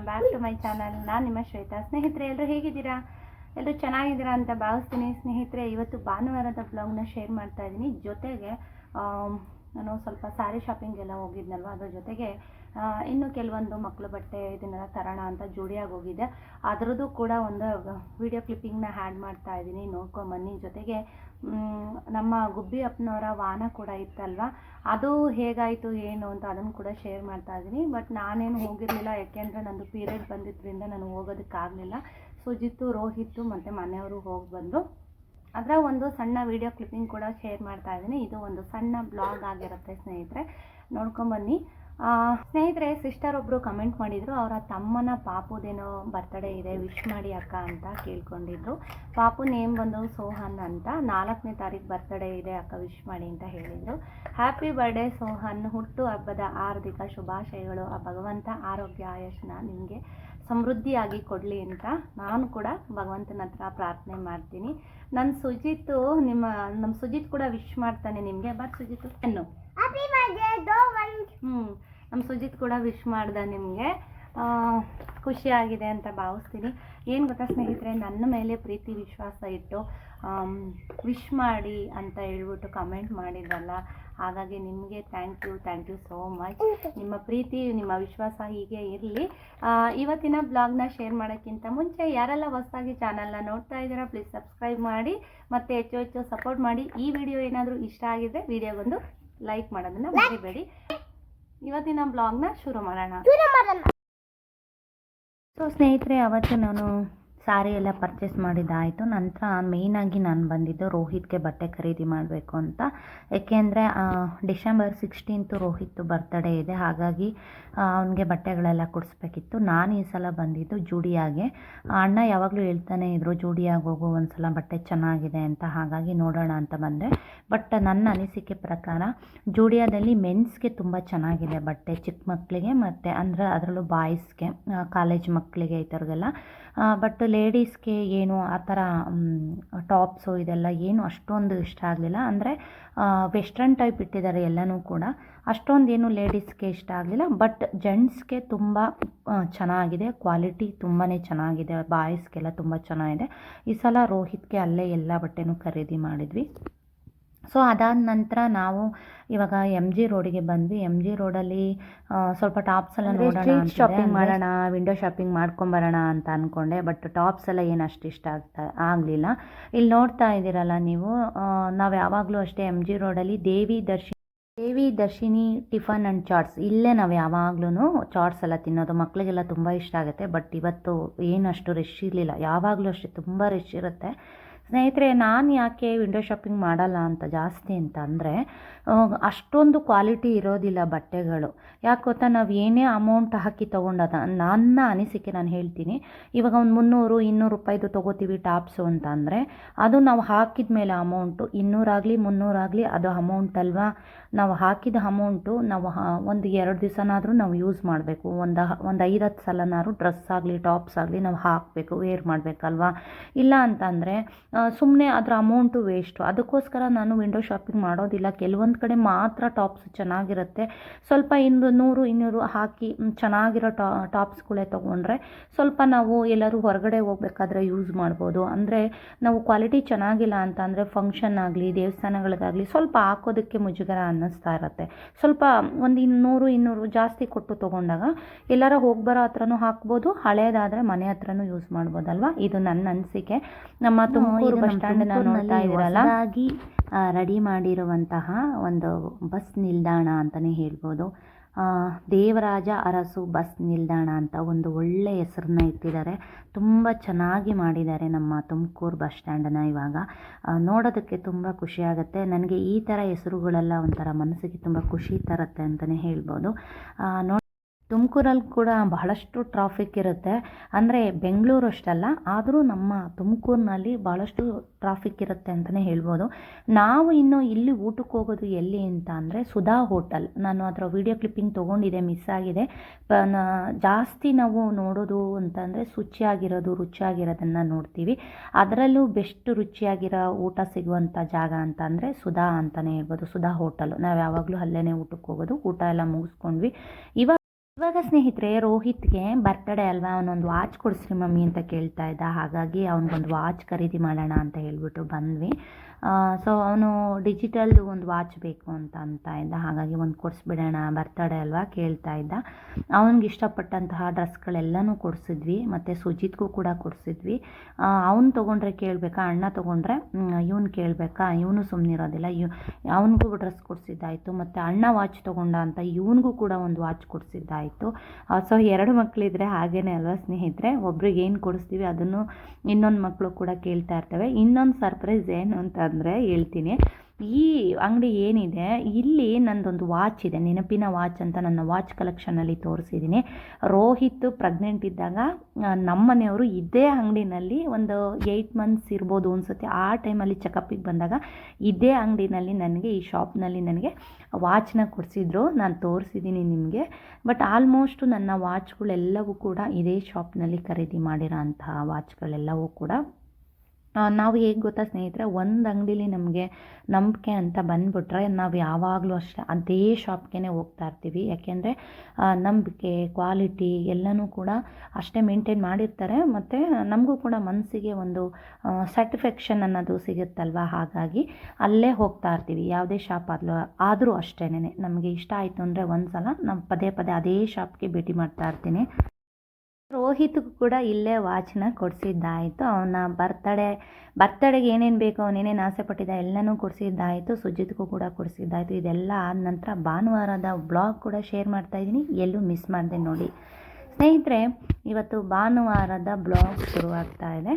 Welcome back to my channel. ನಾನು ನಿಮ್ಮ ಶ್ವೇತಾ. ಸ್ನೇಹಿತರೆ ಎಲ್ಲರೂ ಹೇಗಿದ್ದೀರಾ? ಎಲ್ಲರೂ ಚೆನ್ನಾಗಿದ್ದೀರಾ ಅಂತ ಭಾವಿಸ್ತೀನಿ. ಸ್ನೇಹಿತರೆ, ಇವತ್ತು ಭಾನುವಾರದ ಬ್ಲಾಗ್ನ ಶೇರ್ ಮಾಡ್ತಾ ಇದ್ದೀನಿ. ಜೊತೆಗೆ ನಾನು ಸ್ವಲ್ಪ ಸ್ಯಾರಿ ಶಾಪಿಂಗೆಲ್ಲ ಹೋಗಿದ್ನಲ್ವ? ಅದ್ರ ಜೊತೆಗೆ ಇನ್ನು ಕೆಲವೊಂದು ಮಕ್ಕಳು ಬಟ್ಟೆ ಇದನ್ನೆಲ್ಲ ತರೋಣ ಅಂತ ಜೋಡಿಯಾಗಿ ಹೋಗಿದ್ದೆ. ಅದರದ್ದು ಕೂಡ ಒಂದು ವಿಡಿಯೋ ಕ್ಲಿಪ್ಪಿಂಗ್ನ ಹ್ಯಾಡ್ ಮಾಡ್ತಾ ಇದ್ದೀನಿ. ನೋಡ್ಕೊಂಬನ್ನಿ ಜೊತೆಗೆ ನಮ್ಮ ಗುಬ್ಬಿ ಅಪ್ಪನವರ ವಾಹನ ಕೂಡ ಇತ್ತಲ್ವ? ಅದು ಹೇಗಾಯಿತು, ಏನು ಅಂತ ಅದನ್ನು ಕೂಡ ಶೇರ್ ಮಾಡ್ತಾ ಇದ್ದೀನಿ. ಬಟ್ ನಾನೇನು ಹೋಗಿರಲಿಲ್ಲ, ಯಾಕೆಂದರೆ ನಂದು ಪೀರಿಯಡ್ ಬಂದಿದ್ದರಿಂದ ನಾನು ಹೋಗೋದಕ್ಕಾಗಲಿಲ್ಲ. ಸುಜಿತ್ತು, ರೋಹಿತ್ತು ಮತ್ತು ಮನೆಯವರು ಹೋಗಿ ಬಂದರು. ಅದರ ಒಂದು ಸಣ್ಣ ವಿಡಿಯೋ ಕ್ಲಿಪ್ಪಿಂಗ್ ಕೂಡ ಶೇರ್ ಮಾಡ್ತಾ ಇದ್ದೀನಿ. ಇದು ಒಂದು ಸಣ್ಣ ಬ್ಲಾಗ್ ಆಗಿರುತ್ತೆ ಸ್ನೇಹಿತರೆ. ನೋಡ್ಕೊಂಬನ್ನಿ ಸ್ನೇಹಿತರೆ ಸಿಸ್ಟರ್ ಒಬ್ಬರು ಕಮೆಂಟ್ ಮಾಡಿದರು ಅವರ ತಮ್ಮನ ಪಾಪುದೇನೋ ಬರ್ತಡೇ ಇದೆ ವಿಶ್ ಮಾಡಿ ಅಕ್ಕ ಅಂತ ಕೇಳ್ಕೊಂಡಿದ್ರು. ಪಾಪು ನೇಮ್ ಬಂದು ಸೋಹನ್ ಅಂತ. ನಾಲ್ಕನೇ ತಾರೀಕು ಬರ್ತಡೇ ಇದೆ ಅಕ್ಕ ವಿಶ್ ಮಾಡಿ ಅಂತ ಹೇಳಿದರು. Happy birthday Sohan. ಹುಟ್ಟು ಹಬ್ಬದ ಹಾರ್ದಿಕ ಶುಭಾಶಯಗಳು. ಆ ಭಗವಂತ ಆರೋಗ್ಯ ಆಯಸ್ನ ನಿಮಗೆ ಸಮೃದ್ಧಿಯಾಗಿ ಕೊಡಲಿ ಅಂತ ನಾನು ಕೂಡ ಭಗವಂತನ ಹತ್ರ ಪ್ರಾರ್ಥನೆ ಮಾಡ್ತೀನಿ. ನನ್ನ ಸುಜಿತು ನಿಮ್ಮ ನಮ್ಮ ಸುಜಿತ್ ಕೂಡ ವಿಶ್ ಮಾಡ್ತಾನೆ ನಿಮಗೆ. ಬರ್ ಸುಜಿತ್. ಹ್ಞೂ ನಮ್ಮ ಸುಜಿತ್ ಕೂಡ ವಿಶ್ ಮಾಡ್ದ ನಿಮಗೆ. ಖುಷಿಯಾಗಿದೆ ಅಂತ ಭಾವಿಸ್ತೀನಿ. ಏನು ಗೊತ್ತಾ ಸ್ನೇಹಿತರೆ, ನನ್ನ ಮೇಲೆ ಪ್ರೀತಿ, ವಿಶ್ವಾಸ ಇಟ್ಟು ವಿಶ್ ಮಾಡಿ ಅಂತ ಹೇಳ್ಬಿಟ್ಟು ಕಮೆಂಟ್ ಮಾಡಿದ್ರಲ್ಲ, ಹಾಗಾಗಿ ನಿಮಗೆ thank you thank you so much ನಿಮ್ಮ ಪ್ರೀತಿ, ನಿಮ್ಮ ವಿಶ್ವಾಸ ಹೀಗೆ ಇರಲಿ. ಇವತ್ತಿನ ಬ್ಲಾಗ್ನ ಶೇರ್ ಮಾಡೋಕ್ಕಿಂತ ಮುಂಚೆ ಯಾರೆಲ್ಲ ಹೊಸದಾಗಿ ಚಾನಲ್ನ ನೋಡ್ತಾ ಇದ್ದೀರಾ ಪ್ಲೀಸ್ ಸಬ್ಸ್ಕ್ರೈಬ್ ಮಾಡಿ, ಮತ್ತು ಹೆಚ್ಚು ಹೆಚ್ಚು ಸಪೋರ್ಟ್ ಮಾಡಿ. ಈ ವಿಡಿಯೋ ಏನಾದರೂ ಇಷ್ಟ ಆಗಿದ್ರೆ ವಿಡಿಯೋಗೊಂದು ಲೈಕ್ ಮಾಡೋದನ್ನು ಮರಿಬೇಡಿ. ಇವತ್ತಿನ ಬ್ಲಾಗ್ನ ಶುರು ಮಾಡೋಣ. ಶುರು ಮಾಡೋಣ. ಸೊ ಸ್ನೇಹಿತರೆ ಅವತ್ತು ನಾನು ಸ್ಯಾರಿ ಎಲ್ಲ ಪರ್ಚೇಸ್ ಮಾಡಿದ್ದಾಯಿತು. ನಂತರ ಮೇಯ್ನಾಗಿ ನಾನು ಬಂದಿದ್ದು ರೋಹಿತ್ಗೆ ಬಟ್ಟೆ ಖರೀದಿ ಮಾಡಬೇಕು ಅಂತ. ಏಕೆಂದರೆ ಡಿಸೆಂಬರ್ ಸಿಕ್ಸ್ಟೀನ್ತು ರೋಹಿತ್ ಬರ್ತ್ಡೇ ಇದೆ. ಹಾಗಾಗಿ ಅವನಿಗೆ ಬಟ್ಟೆಗಳೆಲ್ಲ ಕೊಡಿಸ್ಬೇಕಿತ್ತು. ನಾನು ಈ ಸಲ ಬಂದಿದ್ದು ಜೂಡಿಯಾಗೆ. ಅಣ್ಣ ಯಾವಾಗಲೂ ಹೇಳ್ತಾನೆ ಇದ್ರು, ಜೂಡಿಯಾಗಿ ಹೋಗು ಒಂದು ಸಲ ಬಟ್ಟೆ ಚೆನ್ನಾಗಿದೆ ಅಂತ. ಹಾಗಾಗಿ ನೋಡೋಣ ಅಂತ ಬಂದೆ. ಬಟ್ ನನ್ನ ಅನಿಸಿಕೆ ಪ್ರಕಾರ, ಜೂಡಿಯಾದಲ್ಲಿ ಮೆನ್ಸ್ಗೆ ತುಂಬ ಚೆನ್ನಾಗಿದೆ ಬಟ್ಟೆ ಚಿಕ್ಕ ಮಕ್ಕಳಿಗೆ ಮತ್ತು ಅಂದರೆ ಅದರಲ್ಲೂ ಬಾಯ್ಸ್ಗೆ ಕಾಲೇಜ್ ಮಕ್ಕಳಿಗೆ ಈ ಥರಗೆಲ್ಲ ಬಟ್ ಲೇಡೀಸ್ಗೆ ಏನು ಆ ಥರ ಟಾಪ್ಸು ಇದೆಲ್ಲ ಏನು ಅಷ್ಟೊಂದು ಇಷ್ಟ ಆಗಲಿಲ್ಲ. ಅಂದರೆ ವೆಸ್ಟ್ರನ್ ಟೈಪ್ ಇಟ್ಟಿದ್ದಾರೆ ಎಲ್ಲನೂ ಕೂಡ. ಅಷ್ಟೊಂದು ಏನು ಲೇಡೀಸ್ಗೆ ಇಷ್ಟ ಆಗಲಿಲ್ಲ. ಬಟ್ ಜೆಂಟ್ಸ್ಗೆ ತುಂಬ ಚೆನ್ನಾಗಿದೆ. ಕ್ವಾಲಿಟಿ ತುಂಬಾ ಚೆನ್ನಾಗಿದೆ. ಬಾಯ್ಸ್ಗೆಲ್ಲ ತುಂಬ ಚೆನ್ನಾಗಿದೆ. ಈ ಸಲ ರೋಹಿತ್ಗೆ ಅಲ್ಲೇ ಎಲ್ಲ ಬಟ್ಟೆನೂ ಖರೀದಿ ಮಾಡಿದ್ವಿ. ಸೊ ಅದಾದ ನಂತರ ನಾವು ಇವಾಗ ಎಂ ಜಿ ರೋಡಿಗೆ ಬಂದ್ವಿ. ಎಂ ಜಿ ರೋಡಲ್ಲಿ ಸ್ವಲ್ಪ ಟಾಪ್ಸ್ ಎಲ್ಲ ನೋಡೋಣ ಅಂದ್ರೆ ಮಾಡೋಣ, ವಿಂಡೋ ಶಾಪಿಂಗ್ ಮಾಡ್ಕೊಂಬರೋಣ ಅಂತ ಅಂದ್ಕೊಂಡೆ ಬಟ್ ಟಾಪ್ಸ್ ಎಲ್ಲ ಏನು ಅಷ್ಟು ಇಷ್ಟ ಆಗ್ತಾ ಆಗಲಿಲ್ಲ. ಇಲ್ಲಿ ನೋಡ್ತಾ ಇದ್ದೀರಲ್ಲ ನೀವು ನಾವು ಯಾವಾಗಲೂ ಅಷ್ಟೇ ಎಂ ಜಿ ರೋಡಲ್ಲಿ Devi Darshi Devi Darshini tiffin and chats. ಇಲ್ಲೇ ನಾವು ಯಾವಾಗ್ಲೂ ಚಾಟ್ಸ್ ಎಲ್ಲ ತಿನ್ನೋದು ಮಕ್ಕಳಿಗೆಲ್ಲ ತುಂಬ ಇಷ್ಟ ಆಗುತ್ತೆ. ಬಟ್ ಇವತ್ತು ಏನಷ್ಟು ರಶ್ ಇರಲಿಲ್ಲ. ಯಾವಾಗಲೂ ಅಷ್ಟೇ ತುಂಬ ರಶ್ ಇರುತ್ತೆ. ಸ್ನೇಹಿತರೆ, ನಾನು ಯಾಕೆ ವಿಂಡೋ ಶಾಪಿಂಗ್ ಮಾಡಲ್ಲ ಅಂತ ಜಾಸ್ತಿ ಅಂತ ಅಂದರೆ ಅಷ್ಟೊಂದು ಕ್ವಾಲಿಟಿ ಇರೋದಿಲ್ಲ ಬಟ್ಟೆಗಳು. ಯಾಕೆ ಗೊತ್ತಾ? ನಾವು ಏನೇ ಅಮೌಂಟ್ ಹಾಕಿ ತೊಗೊಂಡದ ನನ್ನ ಅನಿಸಿಕೆ ನಾನು ಹೇಳ್ತೀನಿ. ಇವಾಗ ಒಂದು ಮುನ್ನೂರು, ಇನ್ನೂರು ರೂಪಾಯಿದು ತೊಗೋತೀವಿ ಟಾಪ್ಸು ಅಂತ ಅಂದರೆ, ಅದು ನಾವು ಹಾಕಿದ ಮೇಲೆ ಅಮೌಂಟು ಇನ್ನೂರಾಗಲಿ ಮುನ್ನೂರಾಗಲಿ ಅದು ಅಮೌಂಟ್ ಅಲ್ವಾ? ನಾವು ಹಾಕಿದ ಅಮೌಂಟು ನಾವು ಒಂದು ಎರಡು ದಿವಸನಾದರೂ ನಾವು ಯೂಸ್ ಮಾಡಬೇಕು. ಒಂದು ಒಂದು ಐದು, ಹತ್ತು ಸಲನಾದ್ರೂ ಡ್ರೆಸ್ ಆಗಲಿ, ಟಾಪ್ಸ್ ಆಗಲಿ ನಾವು ಹಾಕಬೇಕು ವೇರ್ ಮಾಡಬೇಕಲ್ವಾ? ಇಲ್ಲ ಅಂತಂದರೆ ಸುಮ್ಮನೆ ಅದರ ಅಮೌಂಟು ವೇಸ್ಟು ಅದಕ್ಕೋಸ್ಕರ ನಾನು ವಿಂಡೋ ಶಾಪಿಂಗ್ ಮಾಡೋದಿಲ್ಲ. ಕೆಲವೊಂದು ಕಡೆ ಮಾತ್ರ ಟಾಪ್ಸ್ ಚೆನ್ನಾಗಿರುತ್ತೆ. ಸ್ವಲ್ಪ ಇನ್ನು ನೂರು, ಇನ್ನೂರು ಹಾಕಿ ಚೆನ್ನಾಗಿರೋ ಟಾ ಟಾಪ್ಸ್ಗಳೇ ತೊಗೊಂಡ್ರೆ ಸ್ವಲ್ಪ ನಾವು ಎಲ್ಲರೂ ಹೊರಗಡೆ ಹೋಗ್ಬೇಕಾದ್ರೆ ಯೂಸ್ ಮಾಡ್ಬೋದು. ಅಂದರೆ ನಾವು ಕ್ವಾಲಿಟಿ ಚೆನ್ನಾಗಿಲ್ಲ ಅಂತ ಅಂದರೆ ಫಂಕ್ಷನ್ ಆಗಲಿ, ದೇವಸ್ಥಾನಗಳಿಗಾಗಲಿ ಸ್ವಲ್ಪ ಹಾಕೋದಕ್ಕೆ ಮುಜುಗರ ಅನ್ನಿಸ್ತಾ ಇರುತ್ತೆ. ಸ್ವಲ್ಪ ಒಂದು ಇನ್ನೂರು ಇನ್ನೂರು ಜಾಸ್ತಿ ಕೊಟ್ಟು ತೊಗೊಂಡಾಗ ಎಲ್ಲರ ಹೋಗಿ ಬರೋ ಹತ್ರನೂ ಹಾಕ್ಬೋದು, ಹಳೇದಾದರೆ ಮನೆ ಹತ್ರನೂ ಯೂಸ್ ಮಾಡ್ಬೋದಲ್ವಾ? ಇದು ನನ್ನ ಅನಿಸಿಕೆ. ನಮ್ಮ ತುಮಕೂರು ಬಸ್ ಸ್ಟ್ಯಾಂಡನ್ನ ನೋಡ್ತಾ ಇದ್ದೀರಲ್ಲ? ರೆಡಿ ಮಾಡಿರುವಂತಹ ಒಂದು ಬಸ್ ನಿಲ್ದಾಣ ಅಂತಲೇ ಹೇಳ್ಬೋದು. ಆ, ದೇವರಾಜ ಅರಸು ಬಸ್ ನಿಲ್ದಾಣ ಅಂತ ಒಂದು ಒಳ್ಳೆ ಹೆಸರನ್ನ ಇಟ್ಟಿದ್ದಾರೆ. ತುಂಬ ಚೆನ್ನಾಗಿ ಮಾಡಿದ್ದಾರೆ ನಮ್ಮ ತುಮಕೂರು ಬಸ್ ಸ್ಟ್ಯಾಂಡನ್ನ ಇವಾಗ. ನೋಡೋದಕ್ಕೆ ತುಂಬ ಖುಷಿಯಾಗುತ್ತೆ ನನಗೆ ಈ ಥರ ಹೆಸರುಗಳೆಲ್ಲ ಒಂಥರ ಮನಸ್ಸಿಗೆ ತುಂಬ ಖುಷಿ ತರುತ್ತೆ ಅಂತಲೇ ಹೇಳ್ಬೋದು. ತುಮಕೂರಲ್ಲಿ ಕೂಡ ಬಹಳಷ್ಟು ಟ್ರಾಫಿಕ್ ಇರುತ್ತೆ. ಅಂದರೆ ಬೆಂಗಳೂರು ಅಷ್ಟಲ್ಲ, ಆದರೂ ನಮ್ಮ ತುಮಕೂರಿನಲ್ಲಿ ಭಾಳಷ್ಟು ಟ್ರಾಫಿಕ್ ಇರುತ್ತೆ ಅಂತಲೇ ಹೇಳ್ಬೋದು. ನಾವು ಇನ್ನು ಇಲ್ಲಿ ಊಟಕ್ಕೆ ಹೋಗೋದು ಎಲ್ಲಿ ಅಂತ ಅಂದರೆ ಸುಧಾ ಹೋಟೆಲ್. ನಾನು ಅದರ ವಿಡಿಯೋ ಕ್ಲಿಪ್ಪಿಂಗ್ ತೊಗೊಂಡಿದ್ದೆ ಮಿಸ್ ಆಗಿದೆ. ಜಾಸ್ತಿ ನಾವು ನೋಡೋದು ಅಂತಂದರೆ ಶುಚಿಯಾಗಿರೋದು, ರುಚಿಯಾಗಿರೋದನ್ನು ನೋಡ್ತೀವಿ. ಅದರಲ್ಲೂ ಬೆಸ್ಟ್ ರುಚಿಯಾಗಿರೋ ಊಟ ಸಿಗುವಂಥ ಜಾಗ ಅಂತ ಅಂದರೆ ಸುಧಾ ಅಂತಲೇ ಹೇಳ್ಬೋದು, ಸುಧಾ ಹೋಟಲ್. ನಾವು ಯಾವಾಗಲೂ ಅಲ್ಲೇ ಊಟಕ್ಕೆ ಹೋಗೋದು, ಊಟ ಎಲ್ಲ ಮುಗಿಸ್ಕೊಂಡ್ವಿ. ಇವಾಗ ಇವಾಗ ಸ್ನೇಹಿತರೆ, ರೋಹಿತ್ಗೆ ಬರ್ತಡೇ ಅಲ್ವಾ? ಅವನೊಂದು ವಾಚ್ ಕೊಡಿಸ್ರಿ ಮಮ್ಮಿ ಅಂತ ಕೇಳ್ತಾ ಇದ್ದ. ಹಾಗಾಗಿ ಅವನಿಗೊಂದು ವಾಚ್ ಖರೀದಿ ಮಾಡೋಣ ಅಂತ ಹೇಳಿಬಿಟ್ಟು ಬಂದ್ವಿ. ಸೊ ಅವನು ಡಿಜಿಟಲ್ದು ಒಂದು ವಾಚ್ ಬೇಕು ಅಂತ ಅಂತ ಇದ್ದ. ಹಾಗಾಗಿ ಒಂದು ಕೊಡಿಸ್ಬಿಡೋಣ ಬರ್ತಡೇ ಅಲ್ವಾ ಕೇಳ್ತಾ ಇದ್ದ. ಅವನಿಗೆ ಇಷ್ಟಪಟ್ಟಂತಹ ಡ್ರೆಸ್ಗಳೆಲ್ಲನೂ ಕೊಡಿಸಿದ್ವಿ, ಮತ್ತು ಸುಜಿತ್ಗೂ ಕೂಡ ಕೊಡಿಸಿದ್ವಿ. ಅವ್ನು ತೊಗೊಂಡ್ರೆ ಕೇಳಬೇಕಾ, ಅಣ್ಣ ತೊಗೊಂಡ್ರೆ? ಇವನು ಕೇಳಬೇಕಾ? ಇವನು ಸುಮ್ಮನಿರೋದಿಲ್ಲ ಇವ್ ಅವನಿಗೂ ಡ್ರೆಸ್ ಕೊಡಿಸಿದ್ದಾಯಿತು, ಮತ್ತು ಅಣ್ಣ ವಾಚ್ ತೊಗೊಂಡ ಅಂತ ಇವನಿಗೂ ಕೂಡ ಒಂದು ವಾಚ್ ಕೊಡಿಸಿದ್ದಾಯಿತು. ಸೊ ಎರಡು ಮಕ್ಕಳಿದ್ರೆ ಹಾಗೇನೆ ಅಲ್ವಾ ಸ್ನೇಹಿತರೆ? ಒಬ್ರಿಗೆ ಏನು ಕೊಡಿಸ್ತೀವಿ ಅದನ್ನು ಇನ್ನೊಂದು ಮಕ್ಕಳು ಕೂಡ ಕೇಳ್ತಾ ಇರ್ತವೆ. ಇನ್ನೊಂದು ಸರ್ಪ್ರೈಸ್ ಏನು ಅಂತಂದರೆ ಹೇಳ್ತೀನಿ. ಈ ಅಂಗಡಿ ಏನಿದೆ, ಇಲ್ಲಿ ನಂದೊಂದು ವಾಚ್ ಇದೆ. ನೆನಪಿನ ವಾಚ್ ಅಂತ ನನ್ನ ವಾಚ್ ಕಲೆಕ್ಷನಲ್ಲಿ ತೋರಿಸಿದ್ದೀನಿ. ರೋಹಿತ್ ಪ್ರೆಗ್ನೆಂಟ್ ಇದ್ದಾಗ ನಮ್ಮ ಮನೆಯವರು ಇದೇ ಅಂಗಡಿನಲ್ಲಿ ಒಂದು ಏಯ್ಟ್ ಮಂತ್ಸ್ ಇರ್ಬೋದು ಅನ್ಸುತ್ತೆ. ಆ ಟೈಮಲ್ಲಿ ಚೆಕಪ್ಪಿಗೆ ಬಂದಾಗ ಇದೇ ಅಂಗಡಿನಲ್ಲಿ ನನಗೆ, ಈ ಶಾಪ್ನಲ್ಲಿ ನನಗೆ ವಾಚ್ನ ಕೊಡಿಸಿದ್ರು. ನಾನು ತೋರಿಸಿದ್ದೀನಿ ನಿಮಗೆ. ಬಟ್ ಆಲ್ಮೋಸ್ಟು ನನ್ನ ವಾಚ್ಗಳೆಲ್ಲವೂ ಕೂಡ ಇದೇ ಶಾಪ್ನಲ್ಲಿ ಖರೀದಿ ಮಾಡಿರೋ ಅಂತಹ ವಾಚ್ಗಳೆಲ್ಲವೂ ಕೂಡ ನಾವು ಹೇಗೆ ಗೊತ್ತಾ ಸ್ನೇಹಿತರೆ, ಒಂದು ಅಂಗಡೀಲಿ ನಮಗೆ ನಂಬಿಕೆ ಅಂತ ಬಂದುಬಿಟ್ರೆ ನಾವು ಯಾವಾಗಲೂ ಅಷ್ಟೇ ಅದೇ ಶಾಪ್ಗೆ ಹೋಗ್ತಾ ಇರ್ತೀವಿ. ಯಾಕೆಂದರೆ ನಂಬಿಕೆ ಕ್ವಾಲಿಟಿ ಎಲ್ಲನೂ ಕೂಡ ಅಷ್ಟೇ ಮೇಂಟೈನ್ ಮಾಡಿರ್ತಾರೆ. ಮತ್ತು ನಮಗೂ ಕೂಡ ಮನಸ್ಸಿಗೆ ಒಂದು ಸ್ಯಾಟಿಸ್ಫ್ಯಾಕ್ಷನ್ ಅನ್ನೋದು ಸಿಗುತ್ತಲ್ವ? ಹಾಗಾಗಿ ಅಲ್ಲೇ ಹೋಗ್ತಾ ಇರ್ತೀವಿ. ಯಾವುದೇ ಶಾಪ್ ಆದ್ರೂ ಆದರೂ ಅಷ್ಟೇ ನಮಗೆ ಇಷ್ಟ ಆಯಿತು ಅಂದರೆ ಒಂದು ಸಲ ನಾವು ಪದೇ ಪದೇ ಅದೇ ಶಾಪ್ಗೆ ಭೇಟಿ ಮಾಡ್ತಾ ಇರ್ತೀನಿ. ರೋಹಿತ್ಗೂ ಕೂಡ ಇಲ್ಲೇ ವಾಚನ್ನ ಕೊಡಿಸಿದ್ದಾಯಿತು. ಅವನ ಬರ್ತಡೇ, ಬರ್ತಡೇಗೆ ಏನೇನು ಬೇಕೋ ಅವನೇನೇನು ಆಸೆ ಪಟ್ಟಿದ್ದ ಎಲ್ಲನೂ ಕೊಡಿಸಿದ್ದಾಯಿತು. ಸುಜಿತ್ಗೂ ಕೂಡ ಕೊಡಿಸಿದ್ದಾಯಿತು. ಇದೆಲ್ಲ ಆದ ನಂತರ ಭಾನುವಾರದ ಬ್ಲಾಗ್ ಕೂಡ ಶೇರ್ ಮಾಡ್ತಾಯಿದ್ದೀನಿ ಎಲ್ಲೂ ಮಿಸ್ ಮಾಡಿದೆ ನೋಡಿ. ಸ್ನೇಹಿತರೆ, ಇವತ್ತು ಭಾನುವಾರದ ಬ್ಲಾಗ್ ಶುರುವಾಗ್ತಾ ಇದೆ.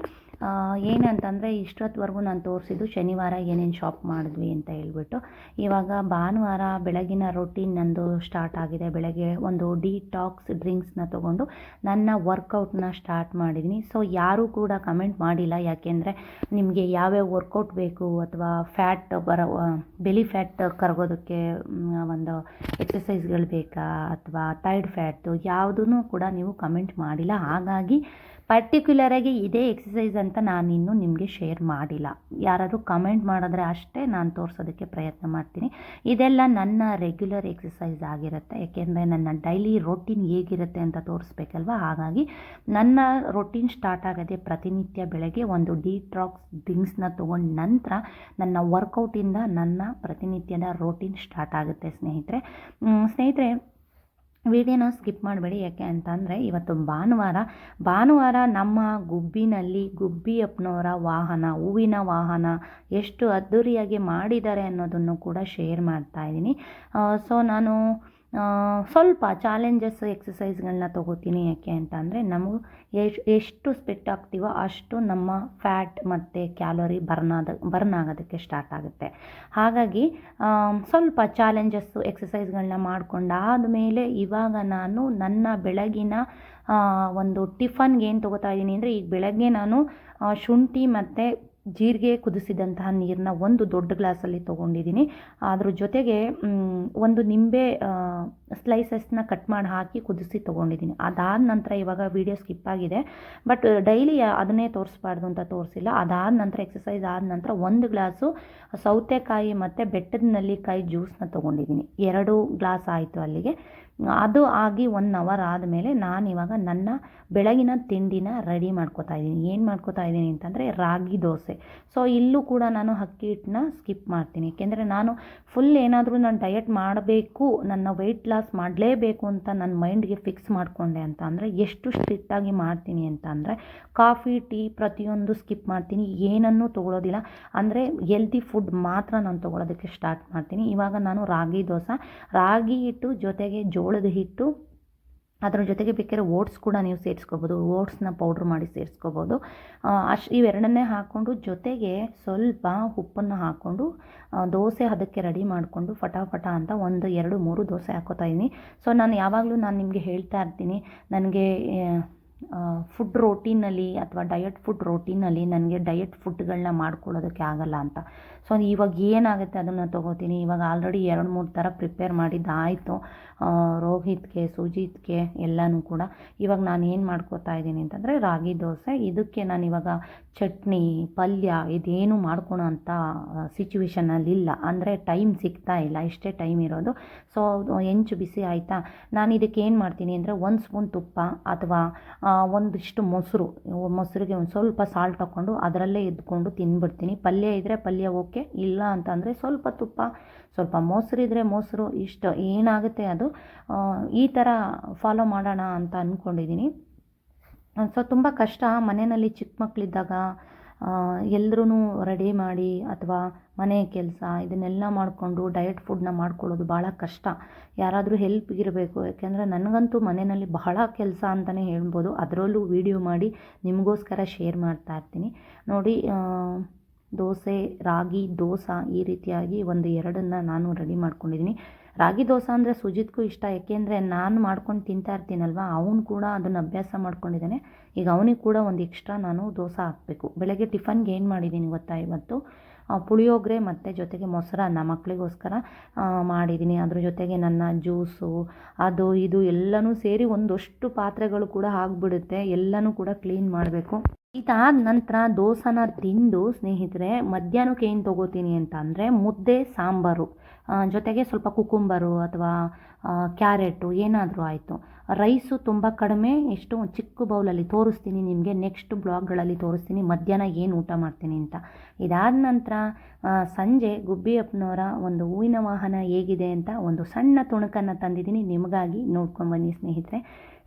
ಏನಂತಂದರೆ ಇಷ್ಟೊತ್ತವರೆಗೂ ನಾನು ತೋರಿಸಿದ್ದು ಶನಿವಾರ ಏನೇನು ಶಾಪ್ ಮಾಡಿದ್ವಿ ಅಂತ ಹೇಳ್ಬಿಟ್ಟು. ಇವಾಗ ಭಾನುವಾರ ಬೆಳಗಿನ ರೊಟೀನ್ ನಂದು ಸ್ಟಾರ್ಟ್ ಆಗಿದೆ. ಬೆಳಗ್ಗೆ ಒಂದು ಡಿಟಾಕ್ಸ್ ಡ್ರಿಂಕ್ಸ್ನ ತೊಗೊಂಡು ನನ್ನ ವರ್ಕೌಟ್ನ ಸ್ಟಾರ್ಟ್ ಮಾಡಿದ್ದೀನಿ ಸೊ ಯಾರೂ ಕೂಡ ಕಮೆಂಟ್ ಮಾಡಿಲ್ಲ. ಯಾಕೆಂದರೆ ನಿಮಗೆ ಯಾವ್ಯಾವ ವರ್ಕೌಟ್ ಬೇಕು ಅಥವಾ ಫ್ಯಾಟ್ ಬರೋ ಬೆಲಿ ಫ್ಯಾಟ್ ಕರಗೋದಕ್ಕೆ ಒಂದು ಎಕ್ಸಸೈಸ್ಗಳು ಬೇಕಾ ಅಥವಾ ಥೈಡ್ ಫ್ಯಾಟ್ದು ಯಾವುದೂ ಕೂಡ ನೀವು ಕಮೆಂಟ್ ಮಾಡಿಲ್ಲ. ಹಾಗಾಗಿ ಪರ್ಟಿಕ್ಯುಲರಾಗಿ ಇದೇ ಎಕ್ಸಸೈಸ್ ಅಂತ ನಾನಿನ್ನೂ ನಿಮಗೆ ಶೇರ್ ಮಾಡಿಲ್ಲ. ಯಾರಾದರೂ ಕಮೆಂಟ್ ಮಾಡಿದ್ರೆ ಅಷ್ಟೇ ನಾನು ತೋರಿಸೋದಕ್ಕೆ ಪ್ರಯತ್ನ ಮಾಡ್ತೀನಿ. ಇದೆಲ್ಲ ನನ್ನ ರೆಗ್ಯುಲರ್ ಎಕ್ಸಸೈಸ್ ಆಗಿರುತ್ತೆ. ಯಾಕೆಂದರೆ ನನ್ನ ಡೈಲಿ ರೊಟೀನ್ ಹೇಗಿರುತ್ತೆ ಅಂತ ತೋರಿಸ್ಬೇಕಲ್ವ? ಹಾಗಾಗಿ ನನ್ನ ರೊಟೀನ್ ಸ್ಟಾರ್ಟ್ ಆಗೋದೇ ಪ್ರತಿನಿತ್ಯ ಬೆಳಗ್ಗೆ ಒಂದು ಡಿಟ್ರಾಕ್ಸ್ ಡ್ರಿಂಕ್ಸ್ನ ತೊಗೊಂಡ ನಂತರ ನನ್ನ ವರ್ಕೌಟಿಂದ ನನ್ನ ಪ್ರತಿನಿತ್ಯದ ರೊಟೀನ್ ಸ್ಟಾರ್ಟ್ ಆಗುತ್ತೆ ಸ್ನೇಹಿತರೆ. ಸ್ನೇಹಿತರೆ ವಿಡಿಯೋನ ಸ್ಕಿಪ್ ಮಾಡಬೇಡಿ. ಯಾಕೆ ಅಂತಂದರೆ ಇವತ್ತು ಭಾನುವಾರ ಭಾನುವಾರ ನಮ್ಮ ಗುಬ್ಬಿನಲ್ಲಿ ಗುಬ್ಬಿ ಗುಬ್ಬಿಯಪ್ಪನವರ ವಾಹನ, ಹೂವಿನ ವಾಹನ ಎಷ್ಟು ಅದ್ಧೂರಿಯಾಗಿ ಮಾಡಿದ್ದಾರೆ ಅನ್ನೋದನ್ನು ಕೂಡ ಶೇರ್ ಮಾಡ್ತಾ ಇದ್ದೀನಿ. ಸೊ ನಾನು ಸ್ವಲ್ಪ ಚಾಲೆಂಜಸ್ ಎಕ್ಸಸೈಸ್ಗಳನ್ನ ತೊಗೋತೀನಿ ಯಾಕೆ ಅಂತ ಅಂದರೆ ನಮಗೂ ಎಷ್ಟು ಸ್ಪೆಟ್ ಆಗ್ತೀವೋ ಅಷ್ಟು ನಮ್ಮ ಫ್ಯಾಟ್ ಮತ್ತು ಕ್ಯಾಲೋರಿ ಬರ್ನ್ ಆದ ಬರ್ನ್ ಆಗೋದಕ್ಕೆ ಸ್ಟಾರ್ಟ್ ಆಗುತ್ತೆ. ಹಾಗಾಗಿ ಸ್ವಲ್ಪ ಚಾಲೆಂಜಸ್ಸು ಎಕ್ಸಸೈಸ್ಗಳನ್ನ ಮಾಡ್ಕೊಂಡಾದ ಮೇಲೆ ಇವಾಗ ನಾನು ನನ್ನ ಬೆಳಗಿನ ಒಂದು ಟಿಫನ್ಗೆ ಏನು ತೊಗೋತಾ ಇದ್ದೀನಿ ಅಂದರೆ ಈಗ ಬೆಳಗ್ಗೆ ನಾನು ಶುಂಠಿ ಮತ್ತು ಜೀರಿಗೆ ಕುದಿಸಿದಂತಹ ನೀರನ್ನ ಒಂದು ದೊಡ್ಡ ಗ್ಲಾಸಲ್ಲಿ ತೊಗೊಂಡಿದ್ದೀನಿ. ಅದ್ರ ಜೊತೆಗೆ ಒಂದು ನಿಂಬೆ ಸ್ಲೈಸಸ್ನ ಕಟ್ ಮಾಡಿ ಹಾಕಿ ಕುದಿಸಿ ತೊಗೊಂಡಿದ್ದೀನಿ. ಅದಾದ ನಂತರ ಇವಾಗ ವೀಡಿಯೋ ಸ್ಕಿಪ್ ಆಗಿದೆ. ಬಟ್ ಡೈಲಿ ಅದನ್ನೇ ತೋರಿಸ್ಬಾರ್ದು ಅಂತ ತೋರಿಸಿಲ್ಲ. ಅದಾದ ನಂತರ ಎಕ್ಸಸೈಸ್ ಆದ ನಂತರ ಒಂದು ಗ್ಲಾಸು ಸೌತೆಕಾಯಿ ಮತ್ತು ಬೆಟ್ಟದ ನಲ್ಲಿಕಾಯಿ ಜ್ಯೂಸನ್ನ ತೊಗೊಂಡಿದ್ದೀನಿ. ಎರಡು ಗ್ಲಾಸ್ ಆಯಿತು ಅಲ್ಲಿಗೆ. ಅದು ಆಗಿ ಒನ್ ಅವರ್ ಆದಮೇಲೆ ನಾನು ಇವಾಗ ನನ್ನ ಬೆಳಗಿನ ತಿಂಡಿನ ರೆಡಿ ಮಾಡ್ಕೋತಾ ಇದ್ದೀನಿ. ಏನು ಮಾಡ್ಕೋತಾ ಇದ್ದೀನಿ ಅಂತಂದರೆ ರಾಗಿ ದೋಸೆ. ಸೊ ಇಲ್ಲೂ ಕೂಡ ನಾನು ಅಕ್ಕಿ ಹಿಟ್ಟನ್ನ ಸ್ಕಿಪ್ ಮಾಡ್ತೀನಿ. ಏಕೆಂದರೆ ನಾನು ಫುಲ್ ಏನಾದರೂ ನಾನು ಡಯಟ್ ಮಾಡಬೇಕು, ನನ್ನ ವೆಯ್ಟ್ ಲಾಸ್ ಮಾಡಲೇಬೇಕು ಅಂತ ನನ್ನ ಮೈಂಡ್ಗೆ ಫಿಕ್ಸ್ ಮಾಡಿಕೊಂಡೆ ಅಂತ ಅಂದರೆ ಎಷ್ಟು ಸ್ಟ್ರಿಕ್ಟಾಗಿ ಮಾಡ್ತೀನಿ ಅಂತ ಅಂದರೆ ಕಾಫಿ ಟೀ ಪ್ರತಿಯೊಂದು ಸ್ಕಿಪ್ ಮಾಡ್ತೀನಿ. ಏನನ್ನೂ ತೊಗೊಳೋದಿಲ್ಲ. ಅಂದರೆ ಹೆಲ್ದಿ ಫುಡ್ ಮಾತ್ರ ನಾನು ತೊಗೊಳೋದಕ್ಕೆ ಸ್ಟಾರ್ಟ್ ಮಾಡ್ತೀನಿ. ಇವಾಗ ನಾನು ರಾಗಿ ದೋಸೆ, ರಾಗಿ ಹಿಟ್ಟು ಜೊತೆಗೆ ಜೋಳದ ಹಿಟ್ಟು, ಅದರ ಜೊತೆಗೆ ಬೇಕಾದ್ರೆ ಓಟ್ಸ್ ಕೂಡ ನೀವು ಸೇರಿಸ್ಕೋಬೋದು, ಓಟ್ಸ್ನ ಪೌಡ್ರ್ ಮಾಡಿ ಸೇರಿಸ್ಕೋಬೋದು. ಅಷ್ಟು ಇವೆರಡನ್ನೇ ಹಾಕ್ಕೊಂಡು ಜೊತೆಗೆ ಸ್ವಲ್ಪ ಉಪ್ಪನ್ನು ಹಾಕ್ಕೊಂಡು ದೋಸೆ ಅದಕ್ಕೆ ರೆಡಿ ಮಾಡಿಕೊಂಡು ಫಟಾಫಟ ಅಂತ ಒಂದು ಎರಡು ಮೂರು ದೋಸೆ ಹಾಕೋತಾ ಇದ್ದೀನಿ ಸೊ, ನಾನು ಯಾವಾಗಲೂ ನಾನು ನಿಮಗೆ ಹೇಳ್ತಾ ಇರ್ತೀನಿ, ನನಗೆ ಫುಡ್ ರೋಟೀನಲ್ಲಿ ಅಥವಾ ಡಯಟ್ ಫುಡ್ ರೋಟೀನಲ್ಲಿ ನನಗೆ ಡಯಟ್ ಫುಡ್ಗಳನ್ನ ಮಾಡ್ಕೊಳ್ಳೋದಕ್ಕೆ ಆಗಲ್ಲ ಅಂತ. ಸೊ ಇವಾಗ ಏನಾಗುತ್ತೆ ಅದನ್ನು ತೊಗೋತೀನಿ. ಇವಾಗ ಆಲ್ರೆಡಿ ಎರಡು, ಮೂರು ಥರ ಪ್ರಿಪೇರ್ ಮಾಡಿದ್ದಾಯಿತು ರೋಹಿತ್ಗೆ, ಸುಜಿತ್ಗೆ ಎಲ್ಲನೂ ಕೂಡ. ಇವಾಗ ನಾನು ಏನು ಮಾಡ್ಕೋತಾ ಇದ್ದೀನಿ ಅಂತಂದರೆ ರಾಗಿ ದೋಸೆ. ಇದಕ್ಕೆ ನಾನು ಇವಾಗ ಚಟ್ನಿ, ಪಲ್ಯ ಇದೇನು ಮಾಡ್ಕೊಳೋ ಅಂಥ ಸಿಚುವೇಶನಲ್ಲಿ ಇಲ್ಲ. ಅಂದರೆ ಟೈಮ್ ಸಿಗ್ತಾ ಇಲ್ಲ. ಇಷ್ಟೇ ಟೈಮ್ ಇರೋದು. ಸೊ ಹೆಂಚು ಬಿಸಿ ಆಯಿತಾ? ನಾನು ಇದಕ್ಕೆ ಏನು ಮಾಡ್ತೀನಿ ಅಂದರೆ ಒಂದು ಸ್ಪೂನ್ ತುಪ್ಪ ಅಥವಾ ಒಂದಿಷ್ಟು ಮೊಸರು. ಮೊಸರಿಗೆ ಒಂದು ಸ್ವಲ್ಪ ಸಾಲ್ಟ್ ಹಾಕ್ಕೊಂಡು ಅದರಲ್ಲೇ ಇದ್ಕೊಂಡು ತಿಂದ್ಬಿಡ್ತೀನಿ ಪಲ್ಯ ಇದ್ದರೆ ಪಲ್ಯ ಓಕೆ ಇಲ್ಲ ಅಂತಂದರೆ ಸ್ವಲ್ಪ ತುಪ್ಪ, ಸ್ವಲ್ಪ ಮೊಸರಿದ್ರೆ ಮೊಸರು, ಇಷ್ಟು ಏನಾಗುತ್ತೆ ಅದು ಈ ಥರ ಫಾಲೋ ಮಾಡೋಣ ಅಂತ ಅಂದ್ಕೊಂಡಿದ್ದೀನಿ ಸೊ ತುಂಬ ಕಷ್ಟ. ಮನೆಯಲ್ಲಿ ಚಿಕ್ಕ ಮಕ್ಕಳಿದ್ದಾಗ ಎಲ್ಲರೂ ರೆಡಿ ಮಾಡಿ ಅಥವಾ ಮನೆ ಕೆಲಸ ಇದನ್ನೆಲ್ಲ ಮಾಡಿಕೊಂಡು ಡಯಟ್ ಫುಡ್ನ ಮಾಡ್ಕೊಳ್ಳೋದು ಭಾಳ ಕಷ್ಟ. ಯಾರಾದರೂ ಹೆಲ್ಪ್ ಇರಬೇಕು. ಯಾಕೆಂದರೆ ನನಗಂತೂ ಮನೆಯಲ್ಲಿ ಬಹಳ ಕೆಲಸ ಅಂತಲೇ ಹೇಳ್ಬೋದು. ಅದರಲ್ಲೂ ವೀಡಿಯೋ ಮಾಡಿ ನಿಮಗೋಸ್ಕರ ಶೇರ್ ಮಾಡ್ತಾ ಇರ್ತೀನಿ. ನೋಡಿ ದೋಸೆ, ರಾಗಿ, ದೋಸೆ ಈ ರೀತಿಯಾಗಿ ಒಂದು ಎರಡನ್ನು ನಾನು ರೆಡಿ ಮಾಡ್ಕೊಂಡಿದ್ದೀನಿ. ರಾಗಿ, ದೋಸೆ ಅಂದರೆ ಸುಜಿತ್ಗೂ ಇಷ್ಟ. ಯಾಕೆಂದರೆ ನಾನು ಮಾಡ್ಕೊಂಡು ತಿಂತಾ ಇರ್ತೀನಲ್ವ, ಅವನು ಕೂಡ ಅದನ್ನು ಅಭ್ಯಾಸ ಮಾಡ್ಕೊಂಡಿದ್ದಾನೆ. ಈಗ ಅವನಿಗೆ ಕೂಡ ಒಂದು ಎಕ್ಸ್ಟ್ರಾ ನಾನು ದೋಸೆ ಹಾಕಬೇಕು. ಬೆಳಗ್ಗೆ ಟಿಫನ್ಗೆ ಏನು ಮಾಡಿದ್ದೀನಿ ಗೊತ್ತಾ ಇವತ್ತು? ಪುಳಿಯೋಗರೆ ಮತ್ತು ಜೊತೆಗೆ ಮೊಸರನ್ನ ಮಕ್ಕಳಿಗೋಸ್ಕರ ಮಾಡಿದ್ದೀನಿ. ಅದ್ರ ಜೊತೆಗೆ ನನ್ನ ಜ್ಯೂಸು, ಅದು, ಇದು ಎಲ್ಲನೂ ಸೇರಿ ಒಂದಷ್ಟು ಪಾತ್ರೆಗಳು ಕೂಡ ಆಗಿಬಿಡುತ್ತೆ. ಎಲ್ಲನೂ ಕೂಡ ಕ್ಲೀನ್ ಮಾಡಬೇಕು. ಇದಾದ ನಂತರ ದೋಸನ ತಿಂದು ಸ್ನೇಹಿತರೆ, ಮಧ್ಯಾಹ್ನಕ್ಕೆ ಏನು ತೊಗೋತೀನಿ ಅಂತ ಅಂದರೆ ಮುದ್ದೆ, ಸಾಂಬಾರು. ಜೊತೆಗೆ ಸ್ವಲ್ಪ ಕುಕುಂಬರು ಅಥವಾ ಕ್ಯಾರೆಟು ಏನಾದರೂ ಆಯಿತು. ರೈಸು ತುಂಬ ಕಡಿಮೆ ಎಷ್ಟು ಚಿಕ್ಕ ಬೌಲಲ್ಲಿ ತೋರಿಸ್ತೀನಿ ನಿಮಗೆ, ನೆಕ್ಸ್ಟ್ ಬ್ಲಾಗ್ಗಳಲ್ಲಿ ತೋರಿಸ್ತೀನಿ ಮಧ್ಯಾಹ್ನ ಏನು ಊಟ ಮಾಡ್ತೀನಿ ಅಂತ. ಇದಾದ ನಂತರ ಸಂಜೆ ಗುಬ್ಬಿಯಪ್ಪನವರ ಒಂದು ಹೂವಿನ ವಾಹನ ಹೇಗಿದೆ ಅಂತ ಒಂದು ಸಣ್ಣ ತುಣುಕನ್ನು ತಂದಿದ್ದೀನಿ, ನಿಮಗಾಗಿ ನೋಡ್ಕೊಂಬನ್ನಿ ಸ್ನೇಹಿತರೆ.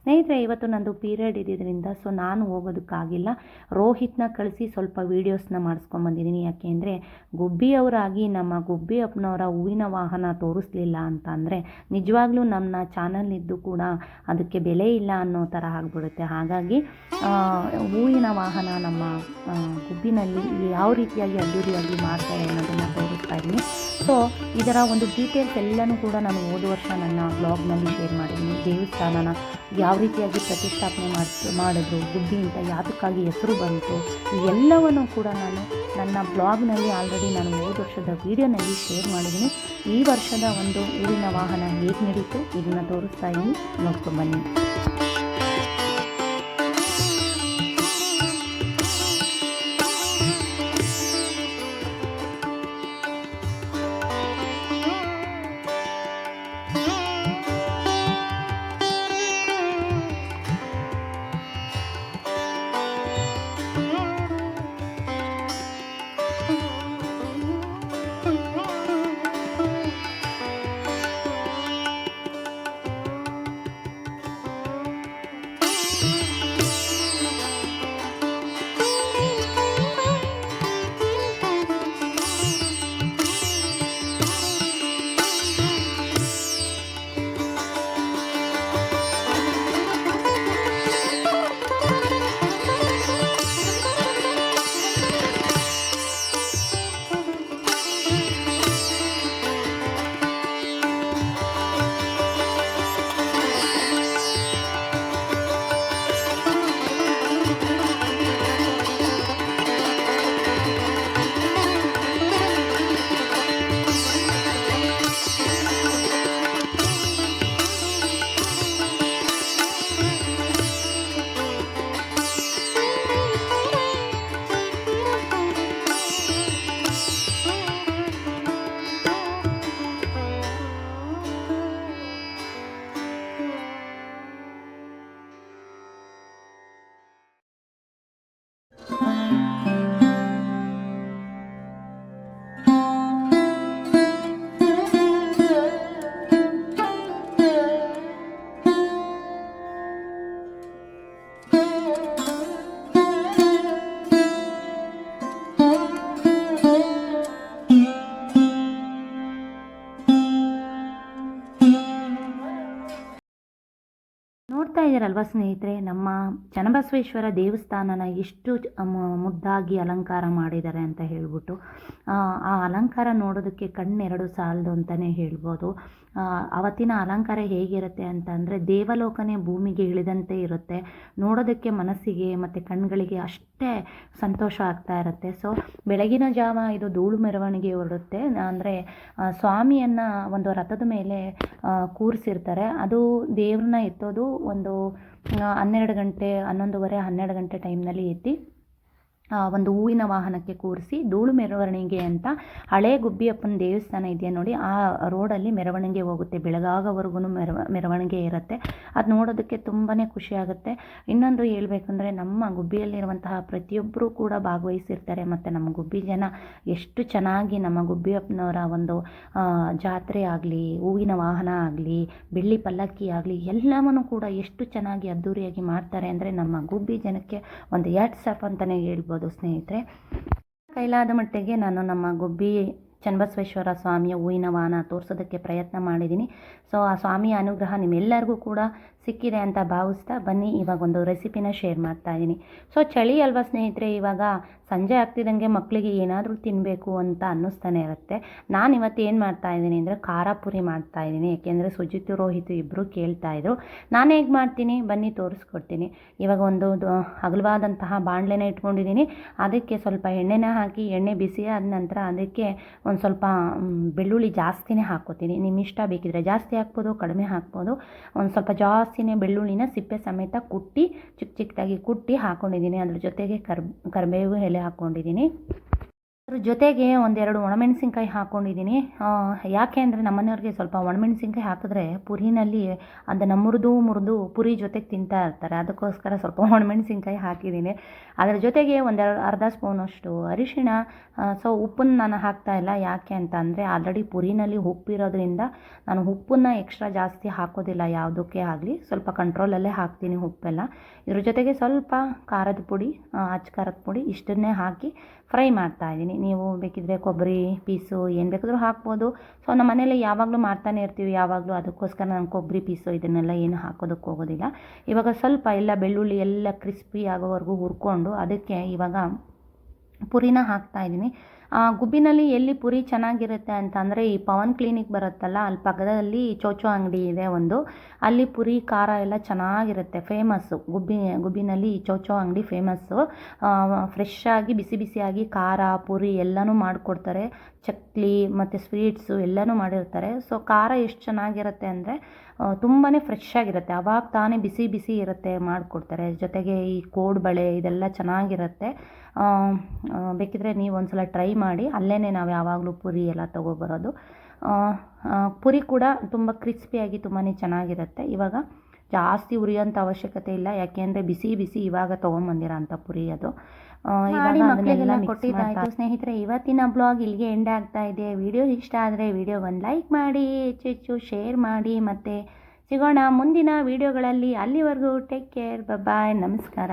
ಸ್ನೇಹಿತರೆ, ಇವತ್ತು ನಂದು ಪೀರಿಯಡ್ ಇದ್ದಿದ್ದರಿಂದ ಸೊ ನಾನು ಹೋಗೋದಕ್ಕಾಗಿಲ್ಲ. ರೋಹಿತ್ನ ಕಳಿಸಿ ಸ್ವಲ್ಪ ವೀಡಿಯೋಸ್ನ ಮಾಡಿಸ್ಕೊಂಬಂದಿದ್ದೀನಿ. ಯಾಕೆ ಅಂದರೆ, ಗುಬ್ಬಿಯವರಾಗಿ ನಮ್ಮ ಗುಬ್ಬಿ ಅಪ್ಪನವರ ಹೂವಿನ ವಾಹನ ತೋರಿಸ್ಲಿಲ್ಲ ಅಂತ ಅಂದರೆ ನಿಜವಾಗ್ಲೂ ನಮ್ಮ ಚಾನಲ್ನಿದ್ದು ಕೂಡ ಅದಕ್ಕೆ ಬೆಲೆ ಇಲ್ಲ ಅನ್ನೋ ಥರ ಆಗಿಬಿಡುತ್ತೆ. ಹಾಗಾಗಿ ಹೂವಿನ ವಾಹನ ನಮ್ಮ ಗುಬ್ಬಿನಲ್ಲಿ ಯಾವ ರೀತಿಯಾಗಿ ಅದ್ದೂರಿಯಾಗಿ ಮಾಡ್ತಾರೆ ಅನ್ನೋದನ್ನು ತೋರಿಸ್ತಾ ಇದ್ದೀನಿ. ಸೊ, ಇದರ ಒಂದು ಡೀಟೇಲ್ಸ್ ಎಲ್ಲನೂ ಕೂಡ ನಾನು ಹೋದ ವರ್ಷ ನನ್ನ ಬ್ಲಾಗ್ನಲ್ಲಿ ಶೇರ್ ಮಾಡಿದ್ದೀನಿ. ದೇವಸ್ಥಾನನ ಯಾವ ರೀತಿಯಾಗಿ ಪ್ರತಿಷ್ಠಾಪನೆ ಮಾಡಿ ಮಾಡಿದ್ರು. ಗುಬ್ಬಿ ಅಂತ ಯಾತಕ್ಕಾಗಿ ಹೆಸರು ಬಂತು ಎಲ್ಲವನ್ನು ಕೂಡ ನಾನು ನನ್ನ ಬ್ಲಾಗ್ನಲ್ಲಿ ಆಲ್ರೆಡಿ ನಾನು ಹೋದ ವರ್ಷದ ವೀಡಿಯೋನಲ್ಲಿ ಶೇರ್ ಮಾಡಿದ್ದೀನಿ. ಈ ವರ್ಷದ ಒಂದು ಊರಿನ ವಾಹನ ಹೇಗೆ ನಡೀತು ಇದನ್ನು ತೋರಿಸ್ತಾ ಇದ್ದೀನಿ. ನೋಡ್ಕೊಂಬನ್ನಿ ನೋಡ್ತಾ ಇದ್ದೀರಲ್ವ ಸ್ನೇಹಿತರೆ, ನಮ್ಮ ಚನ್ನಬಸವೇಶ್ವರ ದೇವಸ್ಥಾನನ ಎಷ್ಟು ಮುದ್ದಾಗಿ ಅಲಂಕಾರ ಮಾಡಿದ್ದಾರೆ ಅಂತ ಹೇಳ್ಬಿಟ್ಟು, ಆ ಅಲಂಕಾರ ನೋಡೋದಕ್ಕೆ ಕಣ್ಣೆರಡು ಸಾಲದು ಅಂತಲೇ ಹೇಳ್ಬೋದು. ಅವತ್ತಿನ ಅಲಂಕಾರ ಹೇಗಿರುತ್ತೆ ಅಂತ ಅಂದರೆ ದೇವಲೋಕನೇ ಭೂಮಿಗೆ ಇಳಿದಂತೆ ಇರುತ್ತೆ. ನೋಡೋದಕ್ಕೆ ಮನಸ್ಸಿಗೆ ಮತ್ತು ಕಣ್ಗಳಿಗೆ ಅಷ್ಟೇ ಸಂತೋಷ ಆಗ್ತಾ ಇರುತ್ತೆ. ಸೊ ಬೆಳಗಿನ ಜಾವ ಇದು ಧೂಳು ಮೆರವಣಿಗೆ ಹೊರಡುತ್ತೆ. ಅಂದರೆ ಸ್ವಾಮಿಯನ್ನು ಒಂದು ರಥದ ಮೇಲೆ ಕೂರಿಸಿರ್ತಾರೆ. ಅದು ದೇವ್ರನ್ನ ಎತ್ತೋದು ಒಂದು ಹನ್ನೆರಡು ಗಂಟೆ ಹನ್ನೊಂದುವರೆ ಹನ್ನೆರಡು ಗಂಟೆ ಟೈಮ್ನಲ್ಲಿ ಎದ್ದು ಒಂದು ಹೂವಿನ ವಾಹನಕ್ಕೆ ಕೂರಿಸಿ ಧೂಳು ಮೆರವಣಿಗೆ ಅಂತ ಹಳೆ ಗುಬ್ಬಿಯಪ್ಪನ ದೇವಸ್ಥಾನ ಇದೆಯಾ ನೋಡಿ, ಆ ರೋಡಲ್ಲಿ ಮೆರವಣಿಗೆ ಹೋಗುತ್ತೆ ಬೆಳಗಾಗವರೆಗೂ ಮೆರವ, ಮೆರವಣಿಗೆ ಇರುತ್ತೆ. ಅದು ನೋಡೋದಕ್ಕೆ ತುಂಬಾ ಖುಷಿ ಆಗುತ್ತೆ. ಇನ್ನೊಂದು ಹೇಳಬೇಕಂದ್ರೆ, ನಮ್ಮ ಗುಬ್ಬಿಯಲ್ಲಿರುವಂತಹ ಪ್ರತಿಯೊಬ್ಬರೂ ಕೂಡ ಭಾಗವಹಿಸಿರ್ತಾರೆ, ಮತ್ತು ನಮ್ಮ ಗುಬ್ಬಿ ಜನ ಎಷ್ಟು ಚೆನ್ನಾಗಿ ನಮ್ಮ ಗುಬ್ಬಿಯಪ್ಪನವರ ಒಂದು ಜಾತ್ರೆ ಆಗಲಿ, ಹೂವಿನ ವಾಹನ ಆಗಲಿ, ಬೆಳ್ಳಿ ಪಲ್ಲಕ್ಕಿ ಆಗಲಿ, ಎಲ್ಲವನ್ನು ಕೂಡ ಎಷ್ಟು ಚೆನ್ನಾಗಿ ಅದ್ದೂರಿಯಾಗಿ ಮಾಡ್ತಾರೆ ಅಂದರೆ ನಮ್ಮ ಗುಬ್ಬಿ ಜನಕ್ಕೆ ಒಂದು ಆಫ್ ಅಂತಲೇ ಹೇಳ್ಬೋದು. ಸ್ನೇಹಿತರೆ. ಕೈಲಾದ ಮಟ್ಟಿಗೆ ನಾನು ನಮ್ಮ ಗುಬ್ಬಿ ಚನ್ನಬಸವೇಶ್ವರ ಸ್ವಾಮಿಯ ಹೂವಿನ ವಾಹನ ತೋರಿಸೋದಕ್ಕೆ ಪ್ರಯತ್ನ ಮಾಡಿದ್ದೀನಿ. ಸೊ ಆ ಸ್ವಾಮಿಯ ಅನುಗ್ರಹ ನಿಮ್ಮೆಲ್ಲರಿಗೂ ಕೂಡ ಸಿಕ್ಕಿದೆ ಅಂತ ಭಾವಿಸ್ತಾ ಬನ್ನಿ, ಇವಾಗ ಒಂದು ರೆಸಿಪಿನ ಶೇರ್ ಮಾಡ್ತಾ ಇದ್ದೀನಿ ಸೊ ಚಳಿ ಅಲ್ವಾ ಸ್ನೇಹಿತರೆ, ಇವಾಗ ಸಂಜೆ ಆಗ್ತಿದ್ದಂಗೆ ಮಕ್ಕಳಿಗೆ ಏನಾದರೂ ತಿನ್ನಬೇಕು ಅಂತ ಅನ್ನಿಸ್ತಾನೆ ಇರುತ್ತೆ. ನಾನು ಇವತ್ತು ಏನು ಮಾಡ್ತಾ ಇದ್ದೀನಿ ಅಂದರೆ ಖಾರ ಪುರಿ ಮಾಡ್ತಾ ಇದ್ದೀನಿ ಏಕೆಂದರೆ ಸುಜಿತ್ ರೋಹಿತ್ ಇಬ್ಬರು ಕೇಳ್ತಾ ಇದ್ರು. ನಾನು ಹೇಗೆ ಮಾಡ್ತೀನಿ? ಬನ್ನಿ, ತೋರಿಸ್ಕೊಡ್ತೀನಿ. ಇವಾಗ ಒಂದು ಅಗಲವಾದಂತಹ ಬಾಣಲೆನ ಇಟ್ಕೊಂಡಿದ್ದೀನಿ ಅದಕ್ಕೆ ಸ್ವಲ್ಪ ಎಣ್ಣೆನ ಹಾಕಿ, ಎಣ್ಣೆ ಬಿಸಿ ಆದ ನಂತರ ಅದಕ್ಕೆ ಒಂದು ಸ್ವಲ್ಪ ಬೆಳ್ಳುಳ್ಳಿ ಜಾಸ್ತಿನೇ ಹಾಕ್ಕೋತೀನಿ ನಿಮ್ಮ ಇಷ್ಟ ಬೇಕಿದ್ರೆ ಜಾಸ್ತಿ ಹಾಕ್ಬೋದು, ಕಡಿಮೆ ಹಾಕ್ಬೋದು. ಒಂದು ಸ್ವಲ್ಪ ಜಾಸ್ತಿನೇ ಬೆಳ್ಳುಳ್ಳಿನ ಸಿಪ್ಪೆ ಸಮೇತ ಕುಟ್ಟಿ ಚಿಕ್ಕ ಚಿಕ್ಕದಾಗಿ ಕುಟ್ಟಿ ಹಾಕ್ಕೊಂಡಿದ್ದೀನಿ ಅದ್ರ ಜೊತೆಗೆ ಕರ್ ಕರಿಬೇವು ಎಲೆ ಹಾಕ್ಕೊಂಡಿದ್ದೀನಿ ಅದ್ರ ಜೊತೆಗೆ ಒಂದೆರಡು ಒಣಮೆಣಸಿನ್ಕಾಯಿ ಹಾಕ್ಕೊಂಡಿದ್ದೀನಿ ಯಾಕೆ ಅಂದರೆ ನಮ್ಮನೆಯವ್ರಿಗೆ ಸ್ವಲ್ಪ ಒಣಮೆಣಸಿನ್ಕಾಯಿ ಹಾಕಿದ್ರೆ ಪುರಿನಲ್ಲಿ ಅದನ್ನು ಮುರಿದು ಮುರಿದು ಪುರಿ ಜೊತೆಗೆ ತಿಂತಾ ಇರ್ತಾರೆ. ಅದಕ್ಕೋಸ್ಕರ ಸ್ವಲ್ಪ ಒಣಮೆಣಸಿನ್ಕಾಯಿ ಹಾಕಿದ್ದೀನಿ. ಅದರ ಜೊತೆಗೆ ಒಂದೆರಡು ಅರ್ಧ ಸ್ಪೂನಷ್ಟು ಅರಿಶಿಣ. ಸೊ ಉಪ್ಪನ್ನು ನಾನು ಹಾಕ್ತಾ ಇಲ್ಲ. ಯಾಕೆ ಅಂತ ಅಂದರೆ ಆಲ್ರೆಡಿ ಪುರಿನಲ್ಲಿ ಉಪ್ಪಿರೋದ್ರಿಂದ ನಾನು ಉಪ್ಪನ್ನು ಎಕ್ಸ್ಟ್ರಾ ಜಾಸ್ತಿ ಹಾಕೋದಿಲ್ಲ. ಯಾವುದಕ್ಕೆ ಆಗಲಿ, ಸ್ವಲ್ಪ ಕಂಟ್ರೋಲಲ್ಲೇ ಹಾಕ್ತೀನಿ ಉಪ್ಪೆಲ್ಲ. ಇದ್ರ ಜೊತೆಗೆ ಸ್ವಲ್ಪ ಖಾರದ ಪುಡಿ ಅಚ್ಚ ಖಾರದ ಪುಡಿ ಇಷ್ಟನ್ನೇ ಹಾಕಿ ಫ್ರೈ ಮಾಡ್ತಾ ಇದ್ದೀನಿ. ನೀವು ಬೇಕಿದ್ರೆ ಕೊಬ್ಬರಿ, ಪೀಸು, ಏನು ಬೇಕಾದರೂ ಹಾಕ್ಬೋದು. ಸೊ ನಮ್ಮ ಮನೇಲಿ ಯಾವಾಗಲೂ ಮಾಡ್ತಾನೆ ಇರ್ತೀವಿ. ಯಾವಾಗಲೂ ಅದಕ್ಕೋಸ್ಕರ ನಾನು ಕೊಬ್ಬರಿ, ಪೀಸು ಇದನ್ನೆಲ್ಲ ಏನು ಹಾಕೋದಕ್ಕೆ ಹೋಗೋದಿಲ್ಲ. ಇವಾಗ ಸ್ವಲ್ಪ ಎಲ್ಲ ಬೆಳ್ಳುಳ್ಳಿ ಎಲ್ಲ ಕ್ರಿಸ್ಪಿ ಆಗೋವರೆಗೂ ಹುರ್ಕೊಂಡು ಅದಕ್ಕೆ ಇವಾಗ ಪುರಿನ ಹಾಕ್ತಾ ಇದ್ದೀನಿ. ಗುಬ್ಬಿನಲ್ಲಿ ಎಲ್ಲಿ ಪುರಿ ಚೆನ್ನಾಗಿರುತ್ತೆ ಅಂತ ಅಂದರೆ ಈ ಪವನ್ ಕ್ಲಿನಿಕ್ ಬರುತ್ತಲ್ಲ, ಅಲ್ಲಿ ಪಕ್ಕದಲ್ಲಿ ಚೋಚೋ ಅಂಗಡಿ ಇದೆ ಒಂದು. ಅಲ್ಲಿ ಪುರಿ, ಖಾರ ಎಲ್ಲ ಚೆನ್ನಾಗಿರುತ್ತೆ ಫೇಮಸ್ಸು ಗುಬ್ಬಿ, ಗುಬ್ಬಿನಲ್ಲಿ ಈ ಚೋಚೋ ಅಂಗಡಿ ಫೇಮಸ್ಸು ಫ್ರೆಶ್ ಆಗಿ, ಬಿಸಿ ಬಿಸಿಯಾಗಿ ಖಾರ, ಪುರಿ ಎಲ್ಲನೂ ಮಾಡಿಕೊಡ್ತಾರೆ. ಚಕ್ಲಿ ಮತ್ತು ಸ್ವೀಟ್ಸು ಎಲ್ಲನೂ ಮಾಡಿರ್ತಾರೆ. ಸೊ ಖಾರ ಎಷ್ಟು ಚೆನ್ನಾಗಿರುತ್ತೆ ಅಂದರೆ ತುಂಬಾ ಫ್ರೆಶ್ ಆಗಿರುತ್ತೆ. ಅವಾಗ ತಾನೇ ಬಿಸಿ ಬಿಸಿ ಇರುತ್ತೆ ಮಾಡಿಕೊಡ್ತಾರೆ. ಜೊತೆಗೆ ಈ ಕೋಡ್ಬಳೆ ಇದೆಲ್ಲ ಚೆನ್ನಾಗಿರುತ್ತೆ. ಬೇಕಿದ್ರೆ ನೀವು ಒಂದ್ಸಲ ಟ್ರೈ ಮಾಡಿ ಅಲ್ಲೇ ನಾವು ಯಾವಾಗಲೂ ಪುರಿ ಎಲ್ಲ ತೊಗೊಬರೋದು. ಪುರಿ ಕೂಡ ತುಂಬ ಕ್ರಿಸ್ಪಿಯಾಗಿ ತುಂಬಾ ಚೆನ್ನಾಗಿರುತ್ತೆ. ಇವಾಗ ಜಾಸ್ತಿ ಉರಿಯೋಂಥ ಅವಶ್ಯಕತೆ ಇಲ್ಲ. ಯಾಕೆಂದರೆ ಬಿಸಿ ಬಿಸಿ ಇವಾಗ ತೊಗೊಂಬಂದಿರೋ ಅಂಥ ಪುರಿ ಅದು. ಮಾಡಿ ಮಕ್ಕಳಿಗೆಲ್ಲ ಕೊಟ್ಟಿದ್ದಾಯಿತು. ಸ್ನೇಹಿತರೆ ಇವತ್ತಿನ ಬ್ಲಾಗ್ ಇಲ್ಲಿಗೆ ಎಂಡ್ ಆಗ್ತಾ ಇದೆ. ವಿಡಿಯೋ ಇಷ್ಟ ಆದರೆ ವಿಡಿಯೋ ಒಂದು ಲೈಕ್ ಮಾಡಿ ಹೆಚ್ಚು ಹೆಚ್ಚು ಶೇರ್ ಮಾಡಿ. ಮತ್ತು ಸಿಗೋಣ ಮುಂದಿನ ವಿಡಿಯೋಗಳಲ್ಲಿ ಅಲ್ಲಿವರೆಗೂ ಟೇಕ್ ಕೇರ್ ಬಾಯ್ ನಮಸ್ಕಾರ.